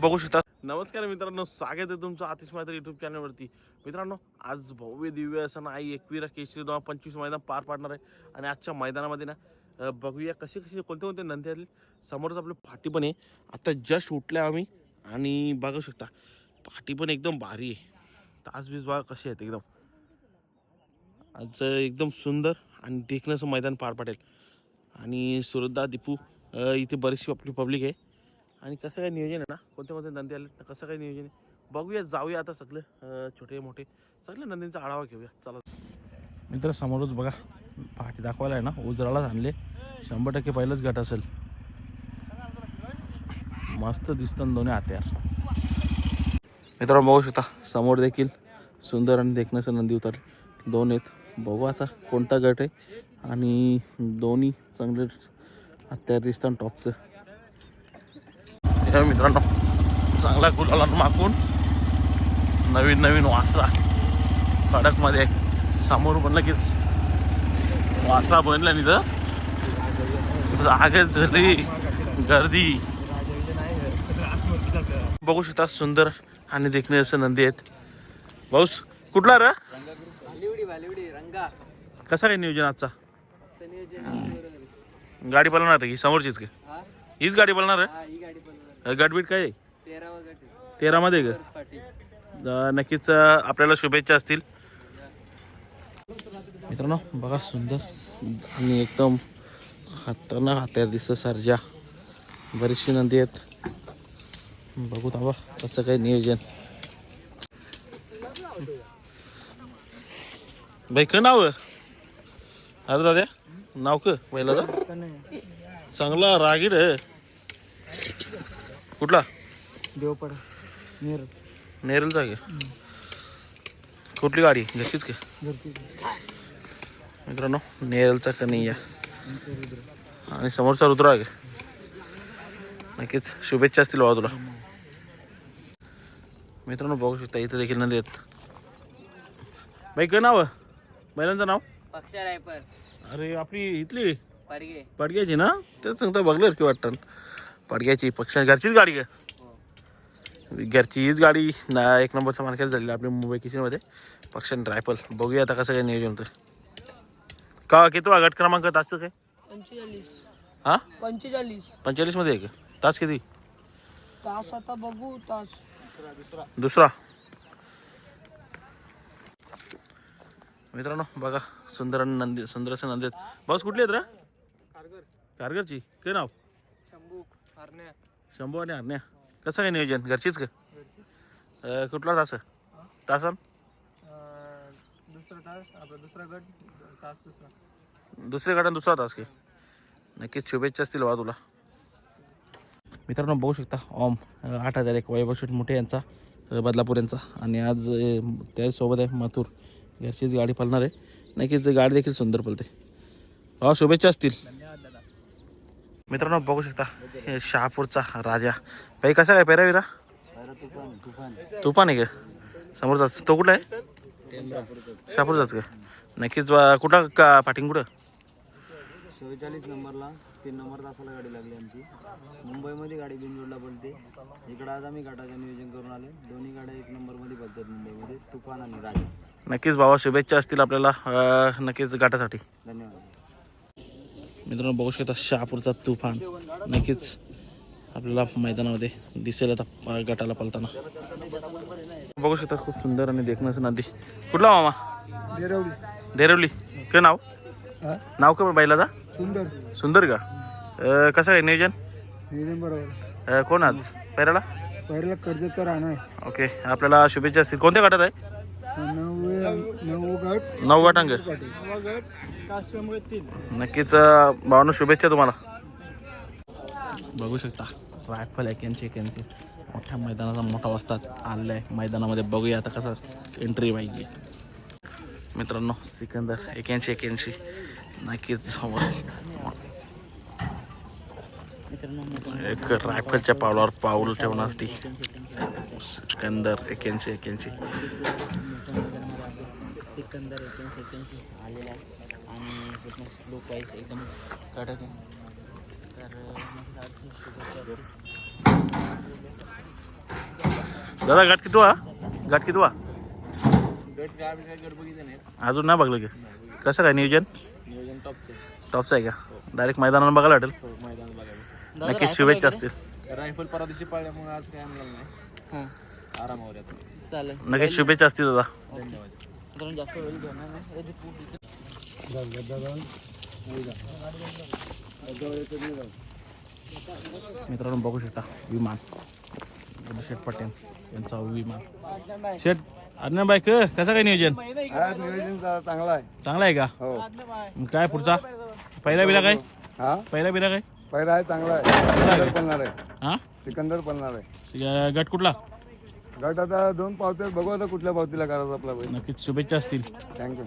बघू शकता. नमस्कार मित्रांनो स्वागत आहे तुमचं आतिश मात्र युट्यूब चॅनलवरती मित्रांनो आज भव्य दिव्य असं आई एकविरा केशरी दोन पंचवीस मैदान पार पाडणार आहे. आणि आजच्या मैदानामध्ये ना बघूया कसे कसे कोणते कोणते नंदी आले समोरच आपले फाटी पण आहे. आता जस्ट उठल्या आम्ही आणि बघू शकता. फाटी पण एकदम भारी आहे. तास बीस बघा कसे आहेत एकदम. आज एकदम सुंदर आणि देखणं असं मैदान पार पडेल. आणि सुरदा दीपू इथे बरीचशी आपली पब्लिक आहे. आणि कसं काय नियोजन आहे ना? कोणते कोणते नंदी आले कसं काय नियोजन आहे? बघूया जाऊया आता सगळे छोटे मोठे. सगळे नंदींचा आढावा घेऊया. चला. मित्र समोरच बघा. पहाटे दाखवायला आहे ना? उजराला आणले. शंभर टक्के पहिलंच गट असेल. मस्त दिसतं दोन्ही हात्यार. मित्रांनो बघू शकता. समोर देखील सुंदर आणि देखण्याचं नंदी उतरले. दोन आहेत. बघू आता कोणता गट आहे. आणि दोन्ही चांगले हत्यार दिसतात टॉपचं. हे मित्रांनो. चांगला गुलाला मागून. नवीन नवीन वासरा. कडकमध्ये. समोर पण लगेच वासरा बनला तिथं आगच झाली. गर्दी. बघू शकता सुंदर आणि देखणे असं नंदी आहेत. पाऊस कुठला र? रंगा. कसा काय नियोजन आजचा? गाडी पळणार आहे ही समोरचीच का? हीच गाडी पळणार पण आहे गटबीट काय? तेरावा गट आहे. तेरामध्ये अं, नक्कीच अं, आपल्याला शुभेच्छा असतील. मित्रांनो बघा सुंदर आणि एकदम खतरनाक हात्यार दिसतं सरजा. बरीचशी नंदी आहेत. बघू दाबा कसं काही नियोजन. बाई का नाव आहे? अरे दाद्या नाव क? पहिला चांगला रागीड आहे. कुठला? देवपड नेर. नेरलचा का? कुठली गाडी? घरचीच का? मित्रांनो नेरलचा कन्हैया. आणि समोरचा रुद्र आहे का? नक्कीच. शुभेच्छा असतील बाबा तुला. मित्रांनो बघू शकता इथं देखील नदी आहेत. बाई काय नाव? आहे? बैलांचं नाव? पक्षा रायपर अरे आपली इथली? पाडगे. पाडग्याची ना? तेच सांगता बघलं की वाटतं. पाडग्याची पक्षा। घरचीच गाडी का हो घरची हीच गाडी ना एक नंबरचा मार्केट झालेली आपल्या मुंबई किचनमध्ये पक्षाने रायफल बघूया आता कसं काय नियोजन होतं का किती गट क्रमांक तास काय? पंचेचाळीस. हा? पंचेचाळीस. पंचेचाळीसमध्ये आहे का? तास किती? तास आता बघू तास. दुसरा. मित्रांनो बघा सुंदर नंदी सुंदर असे नंदी बस कुठली आहेत रे? कारगर. कारगरची. काय नाव? शंभू. शंभू आणि हरण्या. कसं काय नियोजन? घरचीच का? कुठला तास? तासन दुसरा तास आपला दुसरा गट तास दुसरा. दुसऱ्या दुसरा तास काय नक्कीच शुभेच्छा असतील बा तुला. मित्रांनो बघू शकता ओम आठ हजार एक वैभव शेठ मोठे यांचा बदलापूर यांचा आणि आज त्यासोबत आहे मथुर. घरचीच गाडी पळणार आहे. नक्कीच गाडी देखील सुंदर पळते. हो शुभेच्छा असतील. मित्रांनो बघू शकता हे शहापूरचा राजा. भाई कसा काय पेरावीरा? तुफान तुफान तुफान आहे का? समोरचा तो कुठला आहे? शहापूरचाच का? नक्कीच कुठला का पाठिंग कुठं? चव्वेचाळीस नंबरला तीन नंबर तासाला गाडी लागली आमची. मुंबईमध्ये गाडी बिनजोडला बोलते इकडं आज आम्ही घाटाचं नियोजन करून आले दोन्ही गाड्या एक नंबरमध्ये बोलतात मुंबईमध्ये तुफान आणि राजा. नक्कीच बाबा शुभेच्छा असतील आपल्याला नक्कीच गाठासाठी धन्यवाद. मित्रांनो बघू शकता शहापूरचा तुफान. नक्कीच आपल्याला मैदानामध्ये दिसेल आता गटाला पळताना बघू शकता खूप सुंदर आणि देखणं असं नदी कुठला मामा? देरवली. देरवली. काय नाव? नाव का बैलाचा सुंदर. सुंदर का? अं, कसं काय नियोजन? नियोजन बरोबर. अं, कोण आज? पैराला पहिला कर्जचा राहणार. ओके. आपल्याला शुभेच्छा असतील. कोणत्या गटात आहे? नऊ नऊ गट नऊ गट तीन नक्कीच अं, शुभेच्छा तुम्हाला. बघू शकता रायफल एक्याऐंशी एक्याऐंशी मोठ्या मैदानाचा मोठा वस्तात आलेला आहे मैदानामध्ये बघूया आता कसं एंट्री पाहिजे मित्रांनो सिकंदर एक्याऐंशी एक्याऐंशी नक्कीच एक रायफलच्या पावलावर पाऊल ठेवण्यासाठी सिकंदर एक्याऐंशी एक्याऐंशी सिकंदर एक्याऐंशी एक्याऐंशी आलेला आहे. आणि लुक वाईज एकदम कडक आहे. तर शुभेच्छा दादा गाठ किती वा? गाठ किती वा? अजून नाही बघलं की. कसं काय नियोजन? नियोजन टॉपचे टॉपचं आहे का? डायरेक्ट मैदानावर बघायला वाटेल. हो मैदान बघायला. नक्कीच शुभेच्छा असतील. रायफल परा दिवशी पाळल्यामुळे आज काय आणलं नाही. चालेल. नक्कीच शुभेच्छा असतील दादा. धन्यवाद. कारण जास्त वेळ घेणार नाही मित्रांनो बघू शकता विमान. शेठ पटेल यांचा विमान. शेठ अज्ञा बाईक कसं काय नियोजन? आज नियोजन जरा चांगला आहे. चांगला आहे का? हो. मग काय पुढचा? पहिला बिरा काय? हा? पहिला बिरा काय? पहिला आहे. चांगला आहे. सिकंदर पळणार आहे. हा? सिकंदर पळणार आहे. या गट कुठला? गट आता दोन पावत्यात बघू आता कुठल्या पावतीला करायचं आपला बैल. नक्कीच. शुभेच्छा असतील. थँक्यू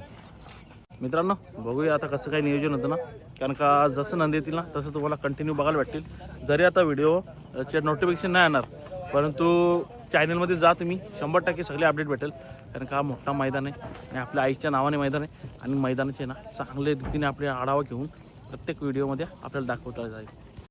मित्रांनो बघूया आता कसं काय नियोजन होतं ना. कारण का जसं नंदी येतील ना तसं तुम्हाला कंटिन्यू बघायला भेटतील. जरी आता व्हिडिओचे नोटिफिकेशन नाही येणार परंतु चॅनलमध्ये जा तुम्ही. शंभर टक्के सगळे अपडेट भेटेल. कारण का हा मोठा मैदान आहे आणि आपल्या आईच्या नावाने मैदान आहे. आणि मैदानाचे ना चांगले रीतीने आपले आढावा घेऊन प्रत्येक व्हिडिओमध्ये आपल्याला दाखवता जाईल.